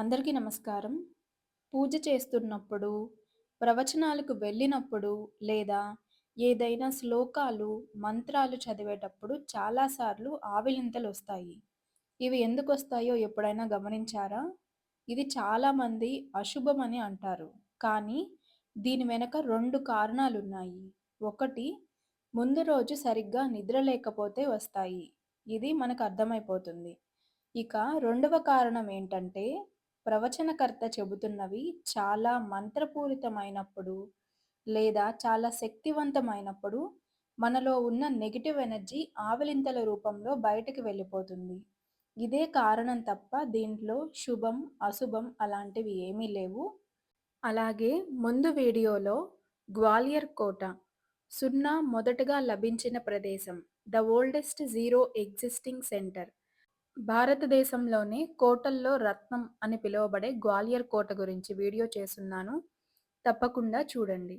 అందరికీ నమస్కారం. పూజ చేస్తున్నప్పుడు, ప్రవచనాలకు వెళ్ళినప్పుడు లేదా ఏదైనా శ్లోకాలు, మంత్రాలు చదివేటప్పుడు చాలా సార్లు ఆవిలింతలొస్తాయి. ఇవి ఎందుకు వస్తాయో ఎప్పుడైనా గమనించారా? ఇది చాలామంది అశుభమని అంటారు. కానీ దీని వెనక రెండు కారణాలు ఉన్నాయి ఒకటి ముందు రోజు సరిగ్గా నిద్ర లేకపోతే వస్తాయి. ఇది మనకు అర్థమైపోతుంది. ఇక రెండవ కారణం ఏంటంటే ప్రవచనకర్త చెబుతున్నవి చాలా మంత్రపూరితమైనప్పుడు లేదా చాలా శక్తివంతమైనప్పుడు మనలో ఉన్న నెగిటివ్ ఎనర్జీ ఆవలింతల రూపంలో బయటకు వెళ్ళిపోతుంది. ఇదే కారణం తప్ప దీంట్లో శుభం, అశుభం అలాంటివి ఏమీ లేవు. అలాగే ముందు వీడియోలో గ్వాలియర్ కోట సున్నా మొదటగా లభించిన ప్రదేశం the oldest zero existing centre భారతదేశంలోనే కోటల్లో రత్నం అని పిలువబడే గ్వాలియర్ కోట గురించి వీడియో చేసున్నాను. తప్పకుండా చూడండి.